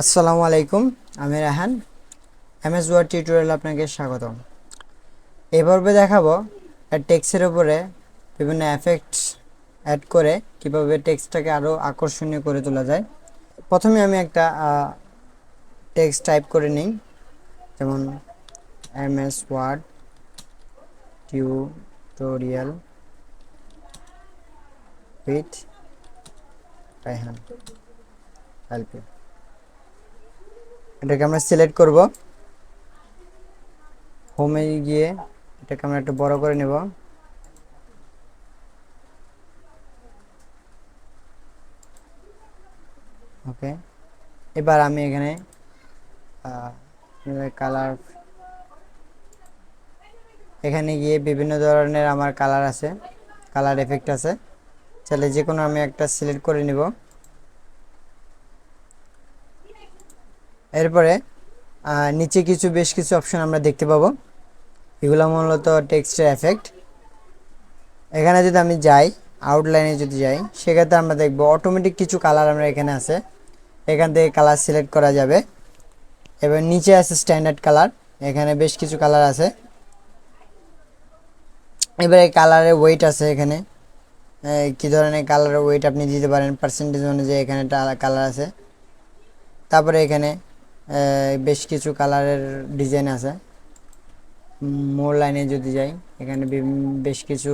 আসসালামু আলাইকুম, আমি রাহান এমএস ওয়ার্ড টিউটোরিয়াল আপনাকে স্বাগতম। এই পর্বে দেখাবো টেক্সের উপরে বিভিন্ন এফেক্টস অ্যাড করে কীভাবে টেক্সটটাকে আরও আকর্ষণীয় করে তোলা যায়। প্রথমে আমি একটা টেক্সট টাইপ করে নিই, যেমন MS word tutorial with Raihan help you এটাকে আমরা সিলেক্ট করব। হোমে গিয়ে এটাকে আমরা একটু বড় করে নেব। ওকে, এবার আমি এখানে কালার, এখানে গিয়ে বিভিন্ন ধরনের আমার কালার আছে, কালার এফেক্ট আছে। তাহলে যে কোনো আমি একটা সিলেক্ট করে নিব। এরপরে নিচে কিছু বেশ কিছু অপশন আমরা দেখতে পাবো। এগুলো মূলত টেক্সটের এফেক্ট এখানে যদি আমি যাই আউটলাইনে যদি যাই, সেক্ষেত্রে আমরা দেখব অটোমেটিক কিছু কালার আমরা এখানে আছে। এখান থেকে কালার সিলেক্ট করা যাবে। এবার নিচে আছে স্ট্যান্ডার্ড কালার এখানে বেশ কিছু কালার আছে। এবারে কালারের ওয়েট আছে এখানে। কি ধরনের কালারের ওয়েট আপনি দিতে পারেন? পার্সেন্টেজ অনুযায়ী এখানে কালার আছে। তারপরে এখানে বেশ কিছু কালারের ডিজাইন আছে। মোর লাইনে যদি যাই, এখানে বেশ কিছু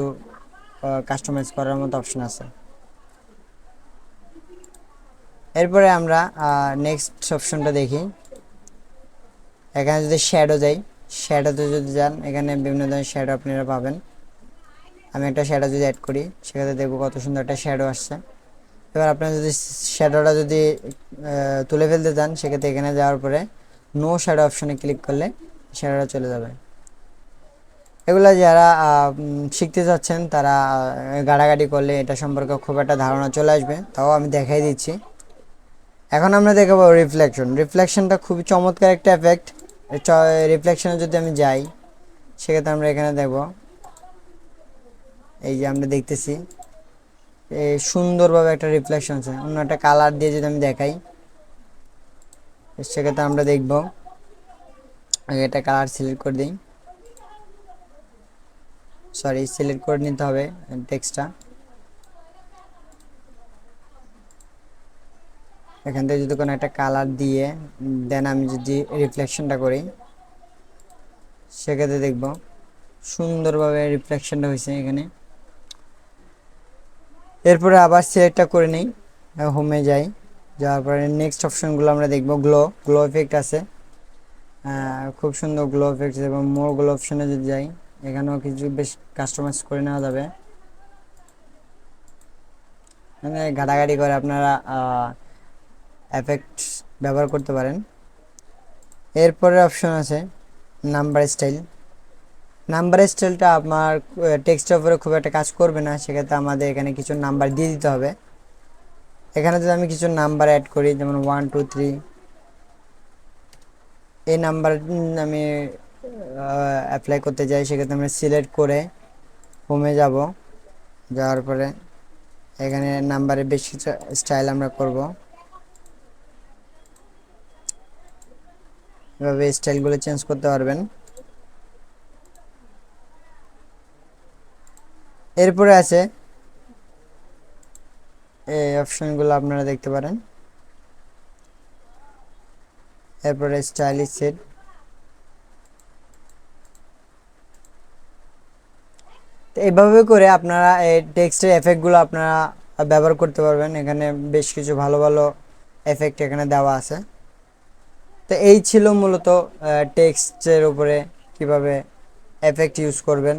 কাস্টমাইজ করার মতো অপশন আছে। এরপরে আমরা নেক্সট অপশনটা দেখি। এখানে যদি শ্যাডো যাই শ্যাডোতে যদি যান, এখানে বিভিন্ন ধরনের শ্যাডো আপনারা পাবেন। আমি একটা শ্যাডো যদি অ্যাড করি, সেক্ষেত্রে দেখব কত সুন্দর একটা শ্যাডো আসছে। এবার আপনার যদি শ্যাডোটা যদি তুলে ফেলতে চান, সেক্ষেত্রে এখানে যাওয়ার পরে নো শ্যাডো অপশনে ক্লিক করলে শ্যাডোটা চলে যাবে। এগুলো যারা শিখতে চাচ্ছেন, তারা গাড়াগাড়ি করলে এটা সম্পর্কে খুব একটা ধারণা চলে আসবে, তাও আমি দেখাই দিচ্ছি। এখন আমরা দেখাবো রিফ্লেকশন রিফ্লেকশনটা খুবই চমৎকার একটা এফেক্ট রিফ্লেকশনে যদি আমি যাই, সেক্ষেত্রে আমরা এখানে দেখব, এই যে আমরা দেখতেছি সুন্দরভাবে একটা রিফ্লেকশন আছে। অন্য একটা কালার দিয়ে যদি আমি দেখাই, সেক্ষেত্রে আমরা দেখব, আগে একটা কালার সিলেক্ট করে দিই। সরি সিলেক্ট করে নিতে হবে টেক্সটটা এখান থেকে যদি কোনো একটা কালার দিয়ে দেন আমি যদি রিফ্লেকশনটা করি, সেক্ষেত্রে দেখব, সুন্দরভাবে রিফ্লেকশনটা হয়েছে এখানে। এরপরে আবার সিলেক্টটা করে নিই। হোমে যাই। যাওয়ার পরে নেক্সট অপশনগুলো আমরা দেখব। গ্লো গ্লো এফেক্ট আছে। খুব সুন্দর গ্লো এফেক্ট এবং মোর গ্লো অপশনে যদি যাই, এখানেও কিছু বেশ কাস্টমাইজ করে নেওয়া যাবে। মানে ঘাটাঘাটি করে আপনারা এফেক্ট ব্যবহার করতে পারেন। এরপরে অপশন আছে নাম্বার স্টাইল নাম্বার স্টাইলটা আমার টেক্সটের উপরে খুব একটা কাজ করবে না, সেক্ষেত্রে আমাদের এখানে কিছু নাম্বার দিয়ে দিতে হবে। এখানে যদি আমি কিছু নাম্বার অ্যাড করি, যেমন ওয়ান টু থ্রি এই নাম্বার আমি অ্যাপ্লাই করতে যাই, সেক্ষেত্রে আমরা সিলেক্ট করে হোমে যাব। যাওয়ার পরে এখানে নাম্বারে বেশ কিছু স্টাইল আমরা করব। এভাবে স্টাইলগুলো চেঞ্জ করতে পারবেন। এরপরে আছে এই অপশনগুলো আপনারা দেখতে পারেন। এরপরে স্টাইলিশ সেট। তো এইভাবে করে আপনারা এই টেক্সটের এফেক্টগুলো আপনারা ব্যবহার করতে পারবেন। এখানে বেশ কিছু ভালো ভালো এফেক্ট এখানে দেওয়া আছে। তো এই ছিল মূলত টেক্সটের উপরে কীভাবে এফেক্ট ইউজ করবেন।